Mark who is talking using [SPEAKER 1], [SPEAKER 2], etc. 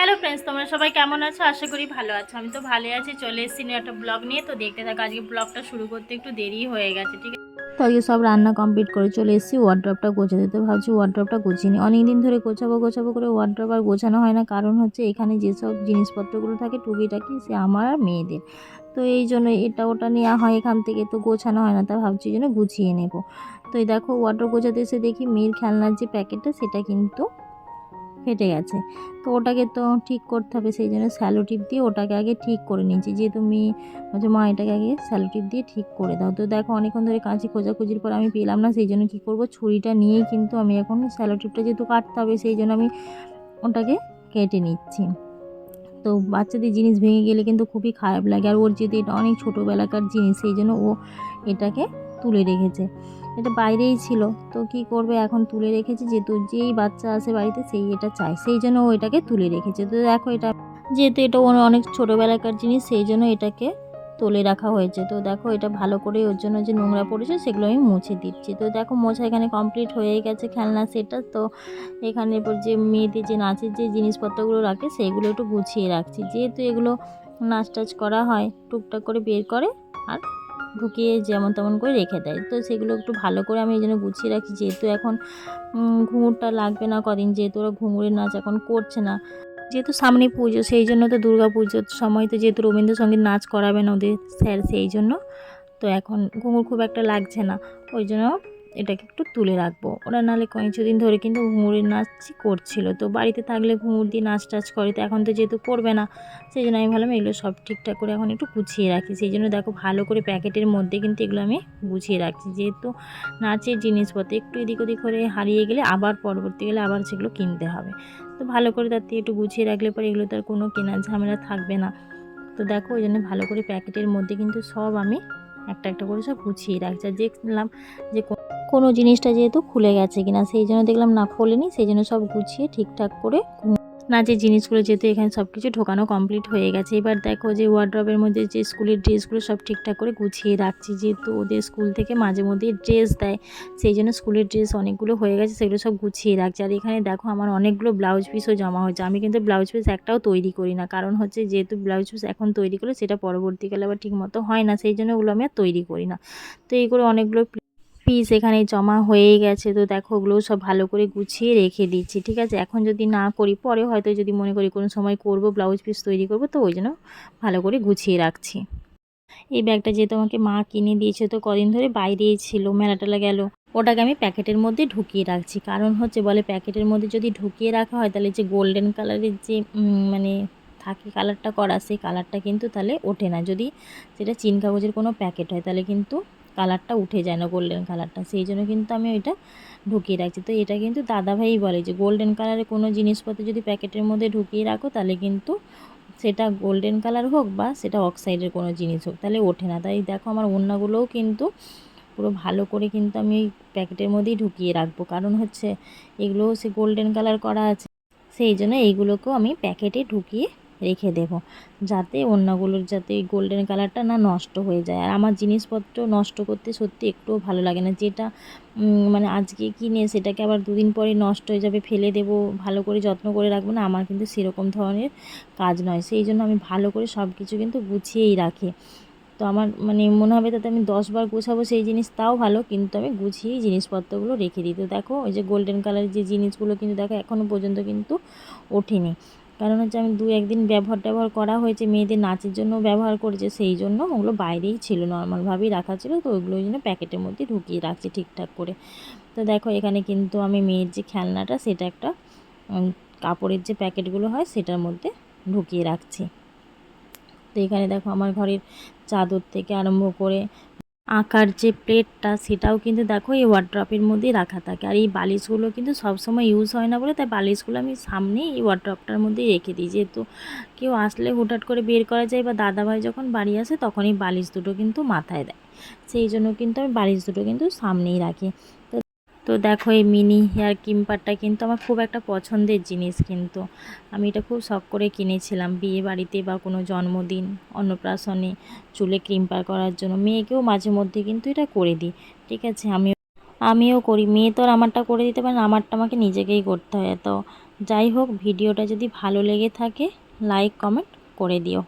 [SPEAKER 1] Hello friends তোমরা সবাই কেমন আছো? আশা করি ভালো আছো। আমি তো ভালোই আছি, চলে এসেছি একটা ব্লগ নিয়ে। তো দেখতে থাকো, আজকে ব্লগটা শুরু করতে একটু দেরি হয়ে গেছে, ঠিক আছে?
[SPEAKER 2] তো আজকে সব রান্না কমপ্লিট করে চলে এসেছি ওয়ার্ড্রপটা গোছাতে। তো ভাবছি ওয়ার্ড্রপটা গুছিয়ে নিই। অনেক দিন ধরে গোছাবো গোছাবো করে ওয়ার্ড্রপ আর গোছানো হয় না। কারণ হচ্ছে এখানে যেসব জিনিসপত্রগুলো থাকে, টুকিটাকি, সে আমার আর মেয়েদের। তো এই জন্য এটা ওটা নেওয়া হয় এখান থেকে, তো গোছানো হয় না। তা ভাবছি জন্য গুছিয়ে নেব। তো এই দেখো ওয়ার্ড্রপ গোছাতে এসে দেখি মেয়ের খেলনার যে প্যাকেটটা, সেটা কিন্তু ফেটে গেছে। তো ওটাকে তো ঠিক করতে হবে, সেই জন্য স্যালো টিপ দিয়ে ওটাকে আগে ঠিক করে নিয়েছি। যেহেতু মেয়ে বলছে, মা, এটাকে আগে স্যালো টিপ দিয়ে ঠিক করে দাও। তো দেখো, অনেকক্ষণ ধরে কাঁচি খোঁজাখুঁজির পর আমি পেলাম না, সেই জন্য কী করব? ছুরিটা নিয়েই কিন্তু আমি এখন স্যালো টিপটা যেহেতু কাটতে হবে, সেই জন্য আমি ওটাকে কেটে নিচ্ছি। তো বাচ্চাদের জিনিস ভেঙে গেলে কিন্তু খুবই খারাপ লাগে। আর ওর যেহেতু এটা অনেক ছোটোবেলাকার জিনিস, সেই জন্য ও এটাকে তুলে রেখেছে। এটা বাইরেই ছিল। তো কি করবে? এখন তুলে রেখেছে যেহেতু যেই বাচ্চা আসে বাড়িতে সেই এটা চায়। সেই জন্য ও এটাকে তুলে রেখেছে। তো দেখো এটা, যেহেতু এটা ওর অনেক ছোটোবেলাকার জিনিস, সেই জন্য এটাকে তুলে রাখা হয়েছে। তো দেখো এটা ভালো করে ওর জন্য যে নোংরা পড়েছে, সেগুলো আমি মুছে দিচ্ছি। তো দেখো মোছা এখানে কমপ্লিট হয়ে গেছে খেলনা সেটা তো এখানে যে মেয়েদের যে নাচের যে জিনিসপত্রগুলো রাখে সেইগুলো একটু গুছিয়ে রাখছি। যেহেতু এগুলো নাচ টাচ করা হয়, টুকটাক করে বের করে আর ঢুকিয়ে যেমন তেমন করে রেখে দেয়। তো সেগুলো একটু ভালো করে আমি এই জন্য গুছিয়ে রাখি। যেহেতু এখন ঘুঙুরটা লাগবে না কদিন, যেহেতু ওরা ঘুঙুরের নাচ এখন করছে না। যেহেতু সামনে পুজো, সেই জন্য তো দুর্গা পুজোর সময় তো যেহেতু রবীন্দ্রসঙ্গীত নাচ করাবেন ওদের স্যার, সেই জন্য। তো এখন ঘুঙুর খুব একটা লাগছে না। ওই জন্য এটাকে একটু তুলে রাখব। ওরা নাহলে কিছুদিন ধরে কিন্তু ঘুঙুরের নাচই করছিল। তো বাড়িতে থাকলে ঘুঙুর দিয়ে নাচ টাচ করে, তো এখন তো যেহেতু করবে না, সেই জন্য আমি ভাবলাম এগুলো সব ঠিকঠাক করে এখন একটু গুছিয়ে রাখি। সেই জন্য দেখো ভালো করে প্যাকেটের মধ্যে কিন্তু এগুলো আমি গুছিয়ে রাখছি। যেহেতু নাচের জিনিসপত্র একটু এদিক ওদিক করে হারিয়ে গেলে আবার পরবর্তীকালে আবার সেগুলো কিনতে হবে। তো ভালো করে তার থেকে একটু গুছিয়ে রাখলে পরে এগুলো তার কোনো কেনার ঝামেলা থাকবে না। তো দেখো ওই জন্য ভালো করে প্যাকেটের মধ্যে কিন্তু সব আমি একটা একটা করে সব গুছিয়ে রাখছি। আর দেখলাম যে কোনো জিনিসটা যেহেতু খুলে গেছে কিনা, সেই জন্য দেখলাম না খোলেনি, সেই জন্য সব গুছিয়ে ঠিকঠাক করে নাচের জিনিসগুলো যেহেতু এখানে সব কিছু ঢোকানো কমপ্লিট হয়ে গেছে। এবার দেখো যে ওয়ার্ড্রবের মধ্যে যে স্কুলের ড্রেসগুলো সব ঠিকঠাক করে গুছিয়ে রাখছি, যেহেতু ওদের স্কুল থেকে মাঝে মধ্যেই ড্রেস দেয়, সেই জন্য স্কুলের ড্রেস অনেকগুলো হয়ে গেছে, সেগুলো সব গুছিয়ে রাখছি। আর এখানে দেখো আমার অনেকগুলো ব্লাউজ পিসও জমা হয়েছে। আমি কিন্তু ব্লাউজ পিস একটাও তৈরি করি না, কারণ হচ্ছে যেহেতু ব্লাউজ পিস এখন তৈরি করলে সেটা পরবর্তীকালে আবার ঠিক মতো হয় না, সেই জন্য ওগুলো আমি আর তৈরি করি না। তো এইগুলো অনেকগুলো পিস এখানে জমা হয়ে গেছে। তো দেখো ওগুলো সব ভালো করে গুছিয়ে রেখে দিচ্ছি, ঠিক আছে? এখন যদি না করি, পরে হয়তো যদি মনে করি কোনো সময় করব ব্লাউজ পিস তৈরি করব, তো ওই জন্য ভালো করে গুছিয়ে রাখছি। এই ব্যাগটা যেহেতু আমাকে মা কিনে দিয়েছে, তো কদিন ধরে বাইরেই ছিল, মেলাটেলা গেল। ওটাকে আমি প্যাকেটের মধ্যে ঢুকিয়ে রাখছি। কারণ হচ্ছে বলে, প্যাকেটের মধ্যে যদি ঢুকিয়ে রাখা হয়, তাহলে যে গোল্ডেন কালারের যে মানে থাকে কালারটা করা, সেই কালারটা কিন্তু তাহলে ওঠে না। যদি সেটা চিন কাগজের কোনো প্যাকেট হয়, তাহলে কিন্তু কালারটা উঠে যায় না গোল্ডেন কালারটা। সেই জন্য কিন্তু আমি ওইটা ঢুকিয়ে রাখছি। তো এটা কিন্তু দাদাভাই বলে যে গোল্ডেন কালারের কোনো জিনিসপত্র যদি প্যাকেটের মধ্যে ঢুকিয়ে রাখো, তাহলে কিন্তু সেটা গোল্ডেন কালার হোক বা সেটা অক্সাইডের কোনো জিনিস হোক, তাহলে ওঠে না। তাই দেখো আমার ওড়নাগুলোও কিন্তু পুরো ভালো করে কিন্তু আমি ওই প্যাকেটের মধ্যেই ঢুকিয়ে রাখব। কারণ হচ্ছে এগুলোও সে গোল্ডেন কালার করা আছে। সেই জন্য এইগুলোকেও আমি প্যাকেটে ঢুকিয়ে রেখে দেব। যাতে অন্যগুলোর যাতে গোল্ডেন কালারটা না নষ্ট হয়ে যায়। আর আমার জিনিসপত্র নষ্ট করতে সত্যি একটুও ভালো লাগে না। যেটা মানে আজকে কিনে সেটাকে আবার দুদিন পরে নষ্ট হয়ে যাবে, ফেলে দেবো, ভালো করে যত্ন করে রাখব না, আমার কিন্তু সেরকম ধরনের কাজ নয়। সেই জন্য আমি ভালো করে সব কিছু কিন্তু গুছিয়েই রাখি। তো আমার মানে মনে হবে তাতে আমি দশবার গোছাবো সেই জিনিস, তাও ভালো, কিন্তু আমি গুছিয়েই জিনিসপত্রগুলো রেখে দিই। তো দেখো, ওই যে গোল্ডেন কালারের যে জিনিসগুলো কিন্তু দেখো এখনও পর্যন্ত কিন্তু ওঠেনি। কারণ হচ্ছে আমি দু একদিন ব্যবহার ট্যাবহার করা হয়েছে, মেয়েদের নাচের জন্য ব্যবহার করেছে, সেই জন্য ওগুলো বাইরেই ছিল, নর্মালভাবেই রাখা ছিল, তো ওইগুলো ওই জন্য প্যাকেটের মধ্যে ঢুকিয়ে রাখছি ঠিকঠাক করে। তো দেখো এখানে কিন্তু আমি মেয়ের যে খেলনাটা, সেটা একটা কাপড়ের যে প্যাকেটগুলো হয়, সেটার মধ্যে ঢুকিয়ে রাখছি। তো এখানে দেখো আমার ঘরের চাদর থেকে আরম্ভ করে আঁকার যে প্লেটটা, সেটাও কিন্তু দেখো এই ওয়ার্ড্রপের মধ্যেই রাখা থাকে। আর এই বালিশগুলো কিন্তু সবসময় ইউজ হয় না বলে, তাই বালিশগুলো আমি সামনে এই ওয়ার্ড্রপটার মধ্যেই রেখে দিই। যেহেতু কেউ আসলে হুটহাট করে বের করা যায় বা দাদাভাই যখন বাড়ি আসে তখন এই বালিশ দুটো কিন্তু মাথায় দেয়। সেই জন্য কিন্তু আমি বালিশ দুটো কিন্তু সামনেই রাখি। তো তো দেখো এই মিনি হেয়ার কিম্পারটা কিন্তু আমার খুব একটা পছন্দের জিনিস কিন্তু। আমি এটা খুব শখ করে কিনেছিলাম বিয়ে বাড়িতে বা কোনো জন্মদিন, অন্নপ্রাশনে চুলে ক্রিম্পার করার জন্য। মেয়েকেও মাঝে মধ্যে কিন্তু এটা করে দিই, ঠিক আছে? আমিও আমিও করি। মেয়ে তো আর আমারটা করে দিতে পারে না, আমারটা আমাকে নিজেকেই করতে হয়। তো যাই হোক, ভিডিওটা যদি ভালো লেগে থাকে লাইক কমেন্ট করে দিও।